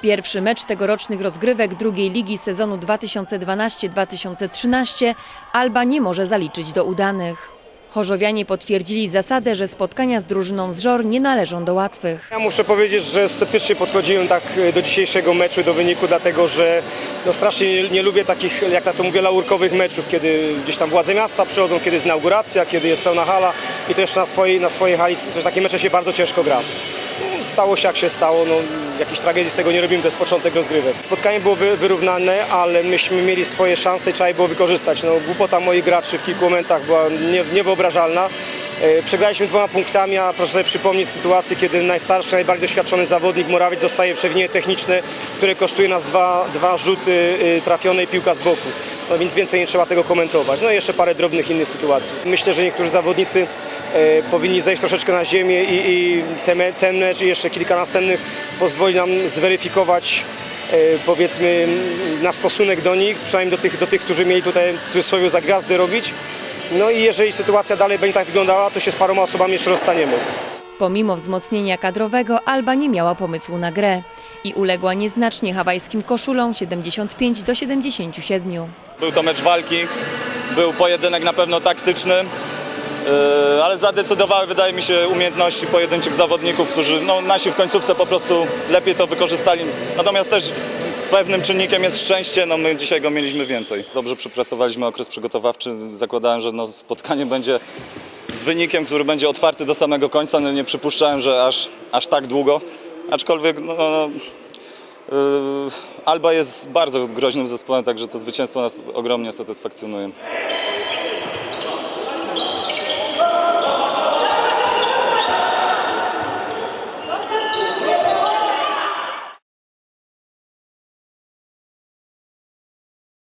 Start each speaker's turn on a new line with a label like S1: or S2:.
S1: Pierwszy mecz tegorocznych rozgrywek drugiej ligi sezonu 2012-2013 Alba nie może zaliczyć do udanych. Chorzowianie potwierdzili zasadę, że spotkania z drużyną z Żor nie należą do łatwych.
S2: Ja muszę powiedzieć, że sceptycznie podchodziłem tak e, do dzisiejszego meczu, do wyniku, dlatego że no strasznie nie, lubię takich, jak na to mówię, laurkowych meczów, kiedy gdzieś tam władze miasta przychodzą, kiedy jest inauguracja, kiedy jest pełna hala i to jeszcze na swojej, na swojej hali, to takie mecze się bardzo ciężko gra. Stało się jak się stało, no, jakiejś tragedii z tego nie robimy, to jest początek rozgrywek. Spotkanie było wy, wyrównane, ale myśmy mieli swoje szanse i trzeba je było wykorzystać. No, głupota moich graczy w kilku momentach była nie, niewyobrażalna. E, Przegraliśmy dwoma punktami, a proszę sobie przypomnieć sytuację, kiedy najstarszy, najbardziej doświadczony zawodnik Morawiec zostaje przewinienie techniczne, które kosztuje nas dwa, dwa rzuty y, trafione i piłka z boku. No więc więcej nie trzeba tego komentować. No i jeszcze parę drobnych innych sytuacji. Myślę, że niektórzy zawodnicy e, powinni zejść troszeczkę na ziemię i, i ten, ten mecz i jeszcze kilka następnych pozwoli nam zweryfikować e, powiedzmy nasz stosunek do nich, przynajmniej do tych, do tych którzy mieli tutaj w cudzysłowie za gwiazdy robić. No i jeżeli sytuacja dalej będzie tak wyglądała, to się z paroma osobami jeszcze rozstaniemy.
S1: Pomimo wzmocnienia kadrowego Alba nie miała pomysłu na grę i uległa nieznacznie hawajskim koszulom 75 do 77.
S3: Był to mecz walki, był pojedynek na pewno taktyczny, yy, ale zadecydowały wydaje mi się umiejętności pojedynczych zawodników, którzy no, nasi w końcówce po prostu lepiej to wykorzystali. Natomiast też pewnym czynnikiem jest szczęście, no my dzisiaj go mieliśmy więcej. Dobrze przepracowaliśmy okres przygotowawczy, zakładałem, że no, spotkanie będzie z wynikiem, który będzie otwarty do samego końca, no nie przypuszczałem, że aż, aż tak długo, aczkolwiek no, Yy, Alba jest bardzo groźnym zespołem, także to zwycięstwo nas ogromnie satysfakcjonuje.